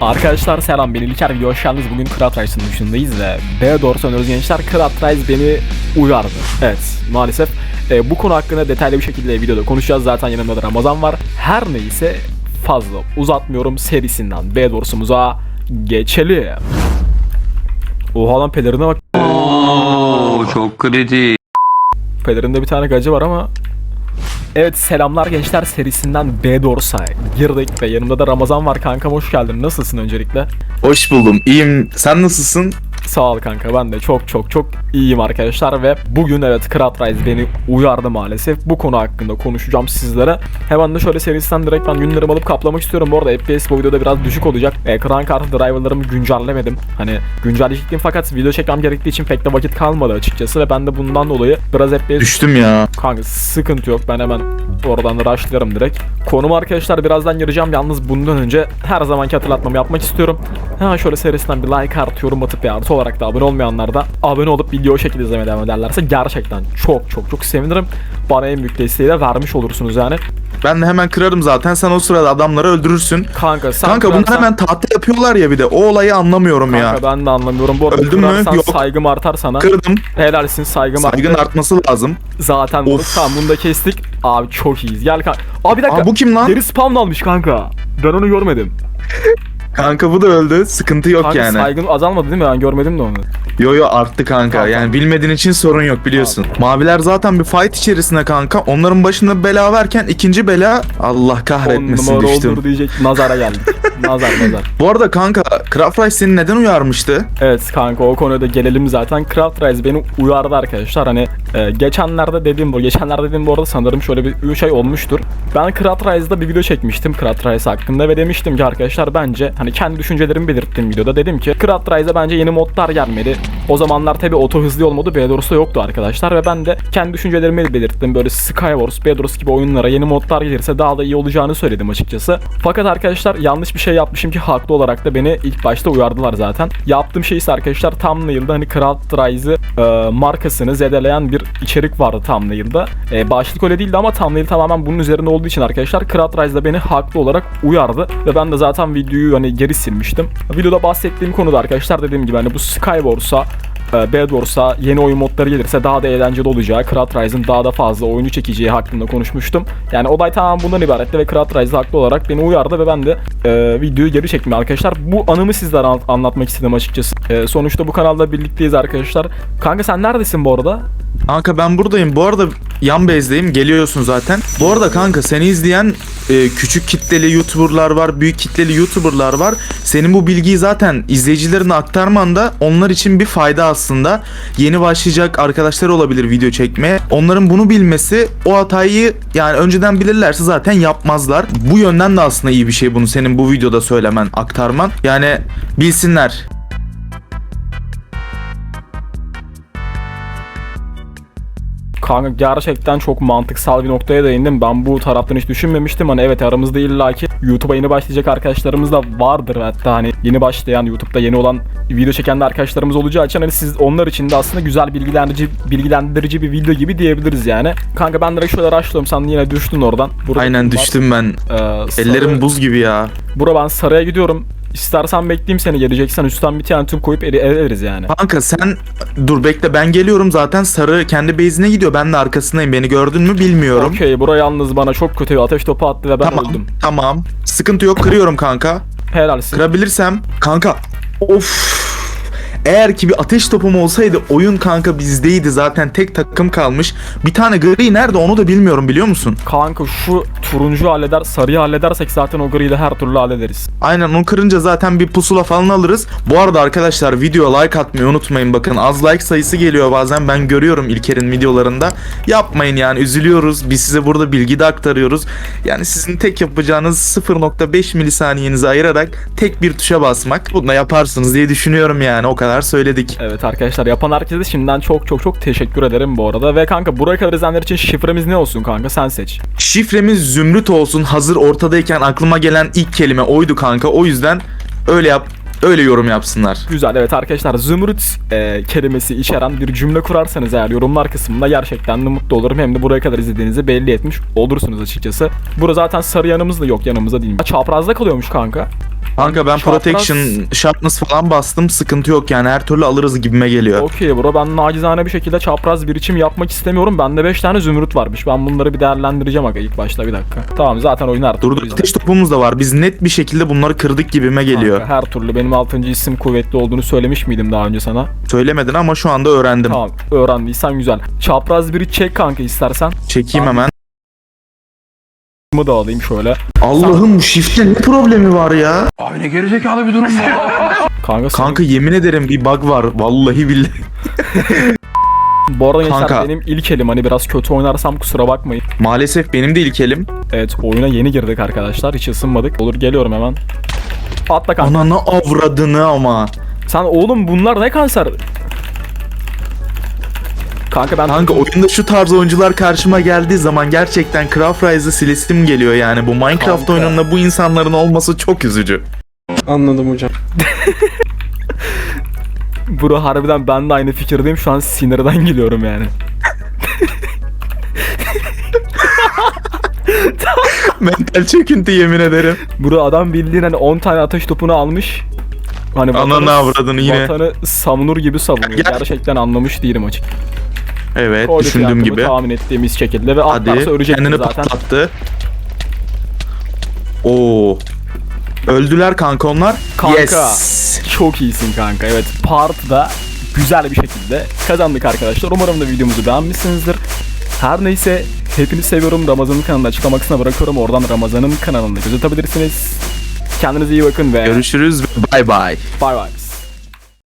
Arkadaşlar selam ben İlker video hoş geldiniz. Bugün Krat Rice'ın dışındayız ve B doğru sanıyoruz gençler. Krat Rice beni uyardı. Evet maalesef e, bu konu hakkında detaylı bir şekilde videoda konuşacağız. Zaten yanımda da Ramazan var. Her neyse fazla uzatmıyorum serisinden B doğrusumuza geçelim. Oha lan pelerine bak. Oo, çok kritik. Pelerinde bir tane gacı var ama Evet selamlar gençler serisinden B doğrusa girdik ve yanımda da Ramazan var kankam hoş geldin. Nasılsın öncelikle? Hoş buldum. İyiyim. Sen nasılsın? Sağ ol kanka ben de çok çok çok iyiyim arkadaşlar ve bugün evet Krat Rise beni uyardı maalesef. Bu konu hakkında konuşacağım sizlere. Hemen de şöyle serisinden direkt ben günlerimi alıp kaplamak istiyorum. Bu arada FPS bu videoda biraz düşük olacak. Ekran kartı driverlarımı güncellemedim. Hani güncelleyecektim fakat video çekmem gerektiği için pek de vakit kalmadı açıkçası ve ben de bundan dolayı biraz FPS Düştüm ya. Kanka sıkıntı yok ben hemen oradan rushlarım direkt. Konum arkadaşlar birazdan gireceğim yalnız bundan önce her zamanki hatırlatmamı yapmak istiyorum. Hemen şöyle serisinden bir like artı yorum atıp bir artı olarak da abone olmayanlar da abone olup video şekilde izlemeye devam ederlerse gerçekten çok çok çok sevinirim. Bana en büyük desteği de vermiş olursunuz yani. Ben de hemen kırarım zaten. Sen o sırada adamları öldürürsün. Kanka sen Kanka bunlar kırarsan- hemen tatil yapıyorlar ya bir de. O olayı anlamıyorum ya. Kanka ben de anlamıyorum. Bu arada Öldün mü? kırarsan Yok. saygım artar sana. Kırdım. Helalsin saygım Saygın artar. artması lazım. Zaten bunu Of. tamam bunu da kestik. Abi çok iyiyiz. Gel kanka. Abi bir dakika. Aa bu kim lan? Deri spawn almış kanka. Ben onu görmedim. Kanka bu da öldü. Sıkıntı yok Kanka yani. saygın azalmadı değil mi? Ben görmedim de onu. Yo yo arttı kanka. Tamam, yani tamam. bilmediğin için sorun yok biliyorsun. Maviler zaten bir fight içerisinde kanka. Onların başında bela verken ikinci bela Allah On kahretmesin numara düştüm. olur diyecek. Nazara geldik. Nazar nazar. Bu arada kanka Craft Rice seni neden uyarmıştı? Evet kanka o konuya da gelelim zaten. Craft Rise beni uyardı arkadaşlar. Hani e, geçenlerde dediğim bu. Geçenlerde dediğim bu arada sanırım şöyle bir 3 ay olmuştur. Ben Craft Rise'da bir video çekmiştim Craft Rise hakkında ve demiştim ki arkadaşlar bence hani kendi düşüncelerimi belirttim videoda. Dedim ki Craft Rise'a bence yeni modlar gelmeli. O zamanlar tabi oto hızlı yol modu Bedwars'ta yoktu arkadaşlar ve ben de kendi düşüncelerimi belirttim. Böyle Skywars, Bedwars gibi oyunlara yeni modlar gelirse daha da iyi olacağını söyledim açıkçası. Fakat arkadaşlar yanlış bir şey yapmışım ki haklı olarak da beni ilk başta uyardılar zaten. Yaptığım şey ise arkadaşlar thumbnail'da hani Rise'ı e, markasını zedeleyen bir içerik vardı thumbnail'da. E, başlık öyle değildi ama thumbnail tamamen bunun üzerine olduğu için arkadaşlar Craft Rise'da beni haklı olarak uyardı ve ben de zaten videoyu hani geri silmiştim. Videoda bahsettiğim konuda arkadaşlar dediğim gibi hani bu Skywars'a e, Bedwars'a yeni oyun modları gelirse daha da eğlenceli olacağı, Craft Rise'ın daha da fazla oyunu çekeceği hakkında konuşmuştum. Yani olay tamamen bundan ibaretti ve Craft Rise haklı olarak beni uyardı ve ben de e, videoyu geri çektim arkadaşlar. Bu anımı sizlere an- anlatmak istedim açıkçası. E, sonuçta bu kanalda birlikteyiz arkadaşlar. Kanka sen neredesin bu arada? Kanka ben buradayım. Bu arada yan bezdeyim. Geliyorsun zaten. Bu arada kanka seni izleyen e, küçük kitleli YouTuber'lar var, büyük kitleli YouTuber'lar var. Senin bu bilgiyi zaten izleyicilerine aktarman da onlar için bir fayda aslında. Yeni başlayacak arkadaşlar olabilir video çekmeye. Onların bunu bilmesi o hatayı yani önceden bilirlerse zaten yapmazlar. Bu yönden de aslında iyi bir şey bunu senin bu videoda söylemen, aktarman. Yani bilsinler. Kanka gerçekten çok mantıksal bir noktaya değindim. Ben bu taraftan hiç düşünmemiştim. Hani evet aramızda illaki YouTube'a yeni başlayacak arkadaşlarımız da vardır. Hatta hani yeni başlayan YouTube'da yeni olan video çeken de arkadaşlarımız olacağı için hani siz onlar için de aslında güzel bilgilendirici bilgilendirici bir video gibi diyebiliriz yani. Kanka ben direkt şöyle başlıyorum. Sen yine düştün oradan. Burada Aynen düştüm ben. Ee, sarı- Ellerim buz gibi ya. Bura ben saraya gidiyorum. İstersen bekleyeyim seni geleceksen üstten bir tane tüm koyup eri- eleriz yani. Kanka sen dur bekle ben geliyorum zaten sarı kendi base'ine gidiyor ben de arkasındayım beni gördün mü bilmiyorum. Okey bura yalnız bana çok kötü bir ateş topu attı ve ben tamam öldüm. tamam sıkıntı yok kırıyorum kanka. Helalsin. Kırabilirsem kanka of eğer ki bir ateş topum olsaydı oyun kanka bizdeydi zaten tek takım kalmış. Bir tane gri nerede onu da bilmiyorum biliyor musun? Kanka şu turuncu halleder, sarıyı halledersek zaten o griyi de her türlü hallederiz. Aynen onu kırınca zaten bir pusula falan alırız. Bu arada arkadaşlar video like atmayı unutmayın bakın az like sayısı geliyor bazen ben görüyorum İlker'in videolarında. Yapmayın yani üzülüyoruz biz size burada bilgi de aktarıyoruz. Yani sizin tek yapacağınız 0.5 milisaniyenizi ayırarak tek bir tuşa basmak. Bunu da yaparsınız diye düşünüyorum yani o kadar söyledik. Evet arkadaşlar yapan herkese şimdiden çok çok çok teşekkür ederim bu arada. Ve kanka buraya kadar izleyenler için şifremiz ne olsun kanka sen seç. Şifremiz zümrüt olsun hazır ortadayken aklıma gelen ilk kelime oydu kanka o yüzden öyle yap öyle yorum yapsınlar. Güzel evet arkadaşlar zümrüt e, kelimesi içeren bir cümle kurarsanız eğer yorumlar kısmında gerçekten de mutlu olurum. Hem de buraya kadar izlediğinizi belli etmiş olursunuz açıkçası. Burada zaten sarı yanımız da yok yanımızda değil. Çaprazda kalıyormuş kanka. Kanka ben Çapraz- protection sharpness falan bastım. Sıkıntı yok yani her türlü alırız gibime geliyor. Okey bro ben nacizane bir şekilde çapraz bir içim yapmak istemiyorum. Bende 5 tane zümrüt varmış. Ben bunları bir değerlendireceğim aga ilk başta bir dakika. Tamam zaten oyun her türlü. Dur dur bizde. ateş topumuz da var. Biz net bir şekilde bunları kırdık gibime geliyor. Kanka, her türlü benim 6. isim kuvvetli olduğunu söylemiş miydim daha önce sana? Söylemedin ama şu anda öğrendim. Tamam öğrendiysen güzel. Çapraz biri çek kanka istersen. Çekeyim hemen. Bunu da alayım şöyle. Allah'ım bu shift'te ne problemi var ya? Abi ne gerizekalı bir durum bu. Kanka, senin- Kanka yemin ederim bir bug var. Vallahi billahi. bu arada gençler Kanka. benim ilk elim hani biraz kötü oynarsam kusura bakmayın. Maalesef benim de ilk elim. Evet oyuna yeni girdik arkadaşlar hiç ısınmadık. Olur geliyorum hemen. Atla kanka. Ananı avradını ama. Sen oğlum bunlar ne kanser? Kanka ben Kanka oyunda şu tarz oyuncular karşıma geldiği zaman gerçekten Craft Rise'ı silesim geliyor yani. Bu Minecraft Kanka. oyununda bu insanların olması çok üzücü. Anladım hocam. Bro harbiden ben de aynı fikirdeyim şu an sinirden geliyorum yani. Mental çöküntü yemin ederim. Bro adam bildiğin hani 10 tane ateş topunu almış. Hani Ananı avradını yine. Vatanı savunur gibi savunuyor. Gerçekten anlamış değilim açık. Evet Koyduk düşündüğüm gibi. Tahmin ettiğimiz şekilde ve Hadi atlarsa ölecektir kendini zaten. patlattı. Oo. Öldüler kanka onlar. Kanka. Yes. Çok iyisin kanka. Evet part da güzel bir şekilde kazandık arkadaşlar. Umarım da videomuzu beğenmişsinizdir. Her neyse hepinizi seviyorum. Ramazan'ın kanalını açıklama kısmına bırakıyorum. Oradan Ramazan'ın kanalını göz atabilirsiniz. Kendinize iyi bakın ve Görüşürüz bay bay. bay bay.